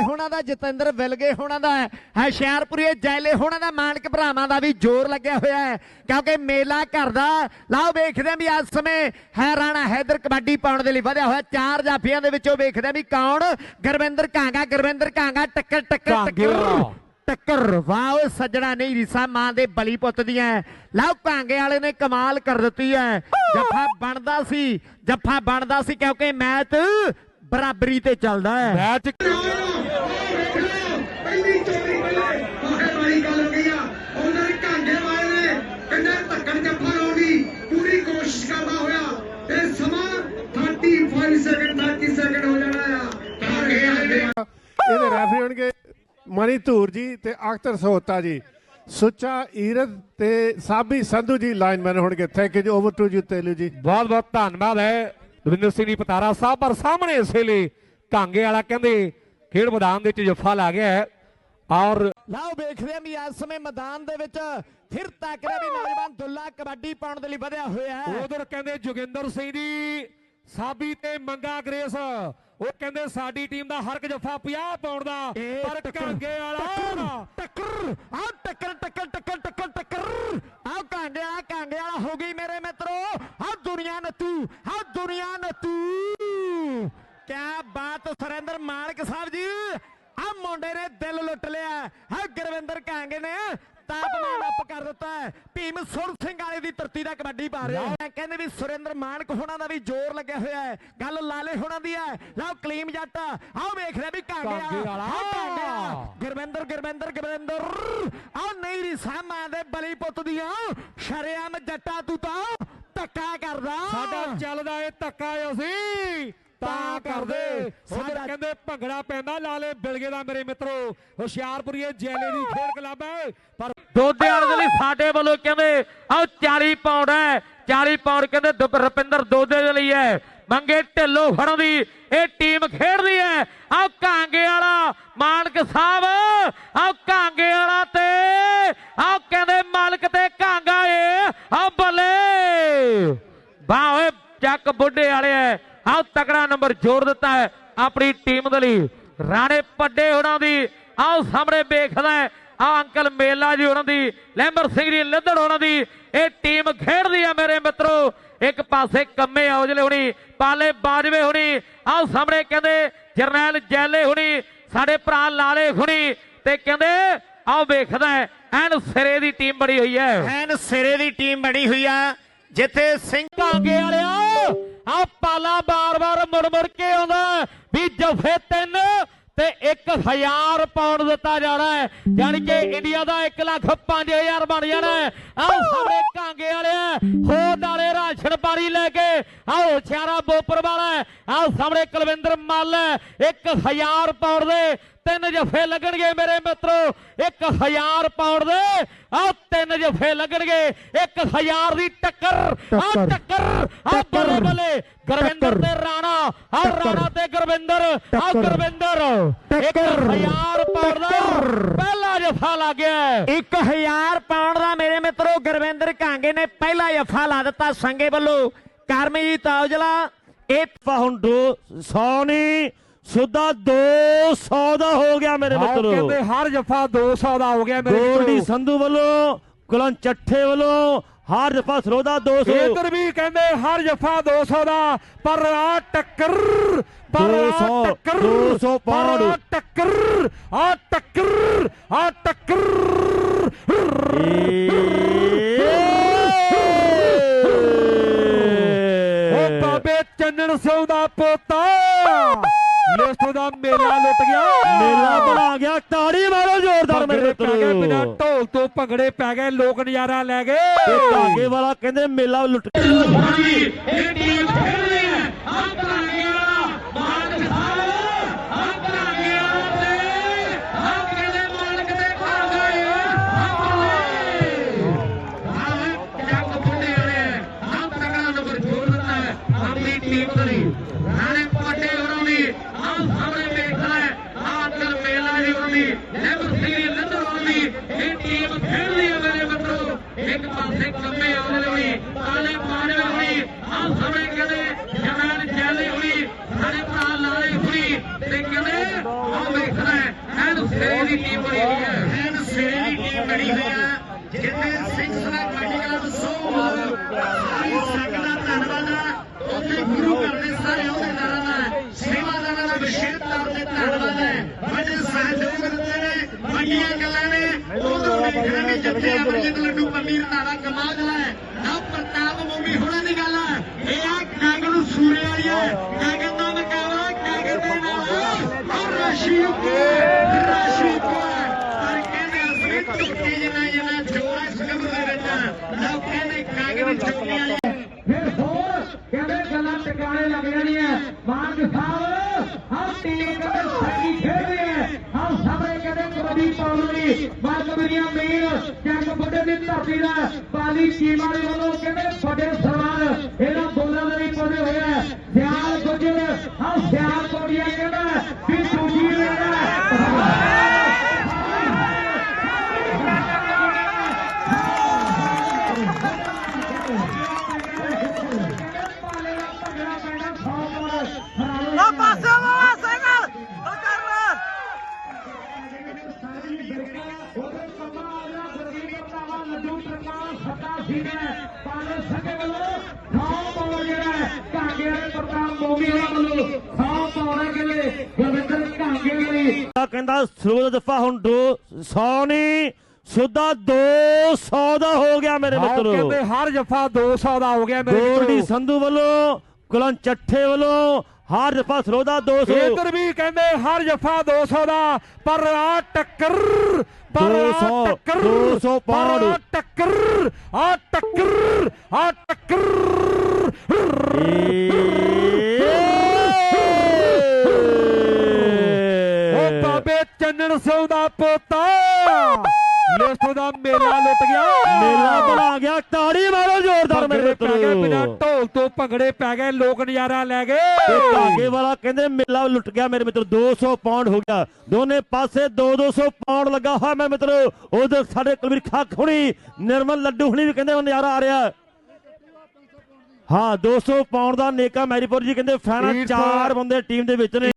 ਹੋਣਾ ਦਾ ਜਤਿੰਦਰ ਵਿਲਗੇ ਹੋਣਾ ਦਾ ਹੈ। ਹੁਸ਼ਿਆਰਪੁਰੀਏ ਜੈਲੇ ਹੋਣਾ ਦਾ ਮਾਨਕ ਭਰਾਵਾਂ ਦਾ ਵੀ ਜ਼ੋਰ ਲੱਗਿਆ ਹੋਇਆ ਹੈ। ਕਿਉਂਕਿ ਮੇਲਾ ਘਰ ਦਾ ਲਾਓ ਵੇਖਦੇ ਹਾਂ ਵੀ ਇਸ ਸਮੇਂ ਹੈ ਰਾਣਾ ਹੈਦਰ ਕਬੱਡੀ ਪਾਉਣ ਦੇ ਲਈ ਵਧਿਆ ਹੋਇਆ। ਚਾਰ ਜਾਫੀਆਂ ਦੇ ਵਿੱਚੋਂ ਵੇਖਦੇ ਹਾਂ ਵੀ ਕੌਣ? ਗੁਰਵਿੰਦਰ ਕਾਂਗਾ ਗੁਰਵਿੰਦਰ ਕਾਂਗਾ ਟੱਕਰ ਟੱਕਰ ਟੱਕਰ। ਟੱਕਰ ਵਾਹ ਓਏ ਸੱਜਣਾ ਨਹੀਂ ਰੀਸਾ ਮਾਂ ਦੇ ਬਲੀ ਪੁੱਤ ਦੀਆਂ ਲਓ ਕਾਂਗੇ ਵਾਲੇ ਨੇ ਕਮਾਲ ਕਰ ਦਿੱਤੀ ਹੈ। ਜੱਫਾ ਬਣਦਾ ਸੀ ਜੱਫਾ ਬਣਦਾ ਸੀ ਕਿਉਂਕਿ ਮੈਚ ਬਰਾਬਰੀ ਤੇ ਚੱਲਦਾ ਹੈ। ਮੈਚ ਪਹਿਲੀ ਚੋਰੀ ਪਹਿਲੇ ਆਹੇ ਵਾਲੀ ਗੱਲ ਹੋ ਗਈ ਆ। ਉਹਨਾਂ ਨੇ ਕਾਂਗੇ ਵਾਲੇ ਨੇ ਕਹਿੰਦੇ ਧੱਕਣ ਜੱਫਾ ਲਾਉਣ ਦੀ ਪੂਰੀ ਕੋਸ਼ਿਸ਼ ਕਰਦਾ ਹੋਇਆ। ਤੇ ਸਮਾਂ 35 ਸੈਕਿੰਡ 30 ਸੈਕਿੰਡ ਹੋ ਜਾਣਾ ਆ। ਕਾਂਗੇ ਵਾਲੇ ਨੇ ਇਹਦੇ ਰੈਫਰੀ ਹੋਣਗੇ ਮਨੀ ਧੂਰ ਜੀ ਤੇ ਅਖਤਰ ਸੋਤਾ ਜੀ। ਸੁੱਚਾ ਈਰਦ ਤੇ ਸਾਬੀ ਸੰਧੂ ਜੀ ਲਾਈਨਮੈਨ ਹੋਣਗੇ। Thank you over to you Telu ji. ਬਹੁਤ ਬਹੁਤ ਧੰਨਵਾਦ ਹੈ। ਦਵਿੰਦਰ ਸਿੰਘ ਜੀ ਪਤਾਰਾ ਸਾਹਿਬ ਪਰ ਸਾਹਮਣੇ ਇਸ ਵੇਲੇ ਕਾਂਗੇ ਵਾਲਾ ਕਹਿੰਦੇ ਖੇਡ ਮੈਦਾਨ ਦੇ ਵਿੱਚ ਜੱਫਾ ਲਾ ਗਿਆ ਹੈ ਔਰ ਲਓ ਵੇਖਦੇ ਹਾਂ ਵੀ ਇਸ ਸਮੇਂ ਮੈਦਾਨ ਦੇ ਵਿੱਚ ਫਿਰ ਤੱਕ ਰਿਹਾ ਵੀ ਨੌਜਵਾਨ ਦੁੱਲਾ ਕਬੱਡੀ ਪਾਉਣ ਦੇ ਲਈ ਵਧਿਆ ਹੋਇਆ ਹੈ। ਉਧਰ ਕਹਿੰਦੇ ਜੋਗਿੰਦਰ ਸਿੰਘ ਜੀ ਸਾਬੀ ਤੇ ਮੰਗਾ ਗ੍ਰੇਸ। ਉਹ ਕਹਿੰਦੇ ਸਾਡੀ ਟੀਮ ਦਾ ਹਰ ਇੱਕ ਜੱਫਾ 50 ਪਾਉਣ ਦਾ ਪਰ ਕਾਂਗੇ ਵਾਲਾ ਟੱਕਰ ਆ ਟੱਕਰ ਟੱਕਰ ਟੱਕਰ ਟੱਕਰ ਟੱਕਰ ਆ ਕਾਂਗੇ ਵਾਲਾ ਹੋ ਗਈ ਮੇਰੇ ਮਿੱਤਰੋ। ਆ ਦੁਨੀਆ ਨੱਤੂ ਆ ਦੁਨੀਆ ਨੱਤੂ ਕਿਆ ਬਾਤ ਸੁਰਿੰਦਰ ਮਾਨਕ ਸਾਹਿਬ ਜੀ? ਆ ਮੁੰਡੇ ਨੇ ਦਿਲ ਲੁੱਟ ਲਿਆ। ਆ ਗੁਰਵਿੰਦਰ ਕਾਂਗੇ ਨੇ ਤਾਪਮਾਨ ਅਪ ਕਰ ਦਿੱਤਾ ਹੈ। ਭੀਮ ਸੁਰ ਸਿੰਘ ਵਾਲੇ ਦੀ ਧਰਤੀ ਦਾ ਕਬੱਡੀ ਪਾ ਰਿਹਾ ਹੈ। ਕਹਿੰਦੇ ਵੀ ਸੁਰਿੰਦਰ ਮਾਨਕ ਹੋਣਾ ਦਾ ਵੀ ਜ਼ੋਰ ਲੱਗਿਆ ਹੋਇਆ ਹੈ। ਗੱਲ ਲਾਲੇ ਹੋਣਾ ਦੀ ਹੈ। ਲਓ ਕਲੀਮ ਜੱਟ ਆਓ ਵੇਖ ਰਿਹਾ ਵੀ ਕਾਂਗੇ ਵਾਲਾ। ਗੁਰਵਿੰਦਰ ਗੁਰਵਿੰਦਰ ਗੁਰਵਿੰਦਰ। ਆ ਨਹੀਂ ਰਿਸਾ ਮਾਂ ਦੇ ਬਲੀ ਪੁੱਤ ਦੀਆਂ ਸ਼ਰਿਆਮ ਜੱਟਾ ਤੂੰ ਤਾਂ ਧੱਕਾ ਕਰਦਾ। ਸਾਡਾ ਚੱਲਦਾ ਏ ਧੱਕਾ ਅਸੀਂ। ਤਾਂ ਕਰਦੇ। ਸਾਡਾ- ਕਹਿੰਦੇ ਭੰਗੜਾ ਪੈਂਦਾ ਲਾਲੇ ਬਿਲਗੇ ਦਾ ਮੇਰੇ ਮਿੱਤਰੋ। ਹੁਸ਼ਿਆਰਪੁਰੀਏ ਜੈਲੇ ਦੀ ਖੇਡ ਕਲੱਬ ਹੈ ਪਰ ਦੋਦੇ ਵਾਲੇ ਦੇ ਲਈ ਸਾਡੇ ਵੱਲੋਂ ਕਹਿੰਦੇ ਆਹ 40 ਪਾਉਂਡ ਹੈ। 40 ਪਾਉਂਡ ਕਹਿੰਦੇ ਰੁਪਿੰਦਰ ਦੋਦੇ ਦੇ ਲਈ ਹੈ। ਮੰਗੇ ਢਿੱਲੋਂ ਫੜਨ ਦੀ ਇਹ ਟੀਮ ਖੇਡਦੀ ਹੈ। ਆਹ ਕਾਂਗੇ ਵਾਲਾ ਮਾਨਕ ਸਾਹਿਬ ਆਹ ਕਾਂਗੇ ਵਾਲਾ ਤੇ ਆਹ ਕਹਿੰਦੇ ਮਾਲਕ ਤੇ ਕਾਂਗਾ ਏ ਆਹ ਬੱਲੇ। ਵਾਹ ਓਏ ਚੱਕ ਬੁੱਢੇ ਵਾਲੇ ਐ ਆਹ ਤਕੜਾ ਨੰਬਰ ਜੋੜ ਦਿੱਤਾ ਹੈ ਆਪਣੀ ਟੀਮ ਦੇ ਲਈ। ਰਾਣੇ ਪੱਡੇ ਉਹਨਾਂ ਦੀ। ਆਹ ਸਾਹਮਣੇ ਵੇਖਦਾ ਹੈ, ਆਹ ਅੰਕਲ ਮੇਲਾ ਜੀ ਉਹਨਾਂ ਦੀ, ਲੈਂਬਰ ਸਿੰਘ ਜੀ ਲਿੱਦੜ ਉਹਨਾਂ ਦੀ। ਇਹ ਟੀਮ ਖੇਡਦੀ ਆ ਮੇਰੇ ਮਿੱਤਰੋ। ਇੱਕ ਪਾਸੇ ਕੰਮੇ ਔਜਲੇ ਹੁਣੀ, ਪਾਲੇ ਬਾਜਵੇ ਹੁਣੀ। ਆਹ ਸਾਹਮਣੇ ਕਹਿੰਦੇ, ਜਰਨੈਲ ਜੈਲੇ ਹੁਣੀ, ਸਾਡੇ ਭਰਾ ਲਾਲੇ ਹੁਣੀ। ਤੇ ਕਹਿੰਦੇ, ਆਹ ਵੇਖਦਾ ਐਨ ਸਿਰੇ ਦੀ ਟੀਮ ਬਣੀ ਹੋਈ ਹੈ। ਐਨ ਸਿਰੇ ਦੀ ਟੀਮ ਬਣੀ ਹੋਈ ਆ, ਜਿੱਥੇ ਸਿੰਘ ਕਾਂਗੇ ਵਾਲਿਆ ਆ ਪਾਲਾ ਬਾਰ-ਬਾਰ ਮੁੜ-ਮੁੜ ਕੇ ਆਉਂਦਾ ਵੀ ਜਫੇ ਤਿੰਨ ਤੇ 1000 ਪਾਉਂਡ ਦਿੱਤਾ ਜਾਣਾ ਹੈ। ਯਾਨੀ ਕਿ ਇੰਡੀਆ ਦਾ 1 ਲੱਖ 5000 ਬਣ ਜਾਣਾ ਹੈ। ਆਹ ਸਾਰੇ ਕਾਂਗੇ ਵਾਲਿਆ ਹੋ ਨਾਲੇ ਰਾਸ਼ਨ ਪਾਣੀ ਲੈ ਕੇ ਆਓ ਛਿਆਰਾ ਬੋਪਰ ਵਾਲਾ ਆਓ ਸਾਹਮਣੇ ਕੁਲਵਿੰਦਰ ਮੱਲ 1000 ਪਾਉਂਡ ਦੇ ਤਿੰਨ ਜਫੇ ਲੱਗਣਗੇ ਮੇਰੇ ਮਿੱਤਰੋ। 1000 ਪਾਉਂਡ ਦੇ ਆਹ ਤਿੰਨ ਜਫੇ ਲੱਗਣਗੇ। 1000 ਦੀ ਟੱਕਰ ਆਹ ਟੱਕਰ ਆਹ ਬੱਲੇ ਬੱਲੇ। ਗੁਰਵਿੰਦਰ ਤੇ ਰਾਣਾ ਆਹ ਰਾਣਾ ਤੇ ਗੁਰਵਿੰਦਰ ਆਹ ਗੁਰਵਿੰਦਰ। 1000 ਪਾਉਂਡ ਦਾ ਪਹਿਲਾ ਜਫਾ ਲੱਗ ਗਿਆ ਹੈ। 1000 ਪਾਉਣ ਦਾ ਮੇਰੇ ਮਿੱਤਰੋ ਗੁਰਵਿੰਦਰ ਕਾਂਗੇ ਨੇ ਪਹਿਲਾ ਜਫਾ ਲਾ ਦਿੱਤਾ ਸੰਗੇ ਵੱਲੋਂ। ਕਰਮਜੀਤ ਔਜਲਾ ਇਹ ਹੁਣ 200 ਨਹੀਂ ਸੁਦਾ 200 ਦਾ ਹੋ ਗਿਆ ਮੇਰੇ ਮਿੱਤਰੋ। ਕਹਿੰਦੇ ਹਰ ਜੱਫਾ 200 ਦਾ ਹੋ ਗਿਆ ਮੇਰੇ ਗੋਲਡੀ ਮਿੱਤਰੋ। ਸੰਧੂ ਵੱਲੋਂ ਕੁਲਨ ਚੱਠੇ ਵੱਲੋਂ ਹਰ ਜਫਾ ਸਰੋਦਾ 200 ਇਧਰ ਵੀ ਕਹਿੰਦੇ ਹਰ ਜੱਫਾ 200 ਦਾ ਪਰ ਆ ਟੱਕਰ ਪਰ ਆ 200 ਟੱਕਰ 200 ਪਰ ਆਹ ਪਾਉਂਡ। ਟੱਕਰ ਆ ਟੱਕਰ ਆ ਟੱਕਰ। ਮੇਲਾ ਲੁੱਟ ਗਿਆ। ਮੇਲਾ ਬਣਾ ਗਿਆ। ਤਾੜੀ ਮਾਰੋ ਜ਼ੋਰਦਾਰ ਮੇਰੇ ਭੰਗੜੇ ਪੈ ਗਏ ਮਿੱਤਰੋ ਬਿਨਾਂ ਢੋਲ ਤੋਂ ਭੰਗੜੇ ਪੈ ਗਏ ਲੋਕ ਨਜ਼ਾਰਾ ਲੈ ਗਏ। ਤੇ ਧਾਗੇ ਵਾਲਾ ਕਹਿੰਦੇ ਮੇਲਾ ਲੁੱਟ ਇਹ ਦੀ ਟੀਮ ਬਣੀ ਹੋਈ ਹੈ। ਐਨ ਸਿਰੇ ਦੀ ਟੀਮ ਬਣੀ ਹੋਈ ਹੈ ਜਿੱਥੇ ਸਿੰਘ ਸਰਾ ਕਬੱਡੀ ਕਲੱਬ ਸੋ ਧੰਨਵਾਦ ਹੈ ਉੱਥੇ ਗੁਰੂ ਘਰ ਦੇ ਸਾਰੇ ਅਹੁਦੇਦਾਰਾਂ ਦਾ ਸੇਵਾਦਾਰਾਂ ਦਾ ਵਿਸ਼ੇਸ਼ ਤੌਰ ਤੇ ਧੰਨਵਾਦ ਹੈ ਵੱਡੇ ਸਹਿਯੋਗ ਦਿੱਤੇ ਨੇ, ਵੱਡੀਆਂ ਗੱਲਾਂ ਨੇ। ਉਦੋਂ ਵੇਖਣਾ ਵੀ ਜਿੱਥੇ ਅਮਰਜੀਤ ਲੱਡੂ ਪਮੀਰ ਨਾਰਾ ਕਮਾਲ ਹੈ ਨਾ ਪ੍ਰਤਾਪ ਮੂਵੀ ਹੋਣਾ ਦੀ ਗੱਲ ਹੈ ਇਹ ਆ ਕਾਗਲ ਸੂਰੇ ਵਾਲੀ ਹੈ ਕਾਗਲ ਦਾ ਨਕਾਵਾ ਕਾਗਲ ਦੇ ਨਾਲ ਔਰ ਰਾਸ਼ੀ ਉੱਤੇ ਰਾਸ਼ੀ ਉੱਤੇ ਪਰ ਕਹਿੰਦੇ ਅਸੀਂ ਝੁੱਕੀ ਜਿੰਨਾ ਜਿੰਨਾ ਜੋਰ ਹੈ ਇਸ ਕਬਰ ਦੇ ਵਿੱਚ ਨਾ ਕਹਿੰਦੇ ਕਾਗਲ ਝੁੱਕੀਆਂ ਫਿਰ ਹੋਰ ਕਹਿੰਦੇ ਗੱਲਾਂ ਟਿਕਾਣੇ ਲੱਗ ਜਾਣੀਆਂ ਮਾਨ ਸਾਹਿਬ ਹਰ ਟੀਮ ਕਹਿੰਦੇ ਸਾਡੀ ਖੇਡ ਹੈ। ਹਰ ਸਾਹਮਣੇ ਕਹਿੰਦੇ ਕਬੱਡੀ ਪਾਉਣ ਲਈ। ਮਾਰ ਕਬੀਰੀਆਂ ਮੇਨ ਜੰਗ ਬੁੱਢੇ ਦੀ ਧਰਤੀ ਦਾ। ਪਾਲੀ ਟੀਮਾਂ ਦੇ ਵੱਲੋਂ ਕਹਿੰਦੇ ਵੱਡੇ ਸਨਮਾਨ ਇਹਨਾਂ ਬੋਲਾਂ ਦੇ ਵੀ ਪਾਉਂਦੇ ਹੋਏ ਆ ਸਿਆਲ ਗੁੱਜਰ ਹਰ ਸਿਆਲ ਕੋੜੀਆਂ ਕਹਿੰਦਾ ਵੀ ਦੂਜੀ ਆ ਪਾਸੇ ਵਾ ਸਾਈਕਲ ਉਹ ਕਰ ਲੈ ਆ ਕਹਿੰਦਾ ਸਰੋਜ ਦਫਾ ਹੁਣ 200 ਨਹੀਂ ਸੁਦਾ 200 ਦਾ ਹੋ ਗਿਆ ਮੇਰੇ ਮਿੱਤਰੋ। ਕਹਿੰਦੇ ਹਰ ਜਫਾ 200 ਦਾ ਹੋ ਗਿਆ ਮੇਰੇ ਗੋਲਡੀ ਸੰਧੂ ਵੱਲੋਂ ਕੁਲਨ ਚੱਠੇ ਵੱਲੋਂ ਹਰ ਜਫਾ ਸਰੋਦਾ 200 ਇਧਰ ਵੀ ਕਹਿੰਦੇ ਹਰ ਜਫਾ 200 ਦਾ ਪਰ ਆ ਟੱਕਰ ਪਰ ਆ 200, ਟੱਕਰ 200 ਪਰ। ਟੱਕਰ ਆ ਟੱਕਰ ਆ ਟੱਕਰ। ਉਹ ਬਾਬੇ ਚੰਨਣ ਸਿੰਘ ਦਾ ਮੇਲਾ ਲੁੱਟ ਗਿਆ। ਮੇਲਾ ਬਣਾ ਗਿਆ ਤਾੜੀ ਮਾਰੋ ਜ਼ੋਰਦਾਰ ਮੇਰੇ ਗਏ ਬਿਨਾਂ ਮਿੱਤਰੋ ਢੋਲ ਤੋਂ ਭੰਗੜੇ ਪੈ ਗਏ ਲੋਕ ਨਜ਼ਾਰਾ ਲੈ ਗਏ। ਤੇ ਧਾਗੇ ਵਾਲਾ ਕਹਿੰਦੇ ਮੇਲਾ ਲੁੱਟ ਗਿਆ ਮੇਰੇ ਮਿੱਤਰ 200 ਪਾਉਂਡ ਹੋ ਗਿਆ। ਦੋਨੇ ਪਾਸੇ 2-200 ਪਾਉਂਡ ਲੱਗਾ ਹੋਇਆ ਮੈਂ ਮਿੱਤਰੋ। ਉਧਰ ਸਾਡੇ ਕੁਲਵੀਰ ਖਾਕ ਹੁਣੀ ਨਿਰਮਲ ਲੱਡੂ ਹੁਣੀ ਵੀ ਕਹਿੰਦੇ ਨਜ਼ਾਰਾ ਆ ਰਿਹਾ। ਹਾਂ 200 ਪਾਉਂਡ ਦਾ ਨੇਕਾ ਮੈਰੀਪੁਰ ਜੀ ਕਹਿੰਦੇ ਫਾਈਨਲ ਚਾਰ। ਬੰਦੇ ਟੀਮ ਦੇ ਵਿੱਚ ਨੇ।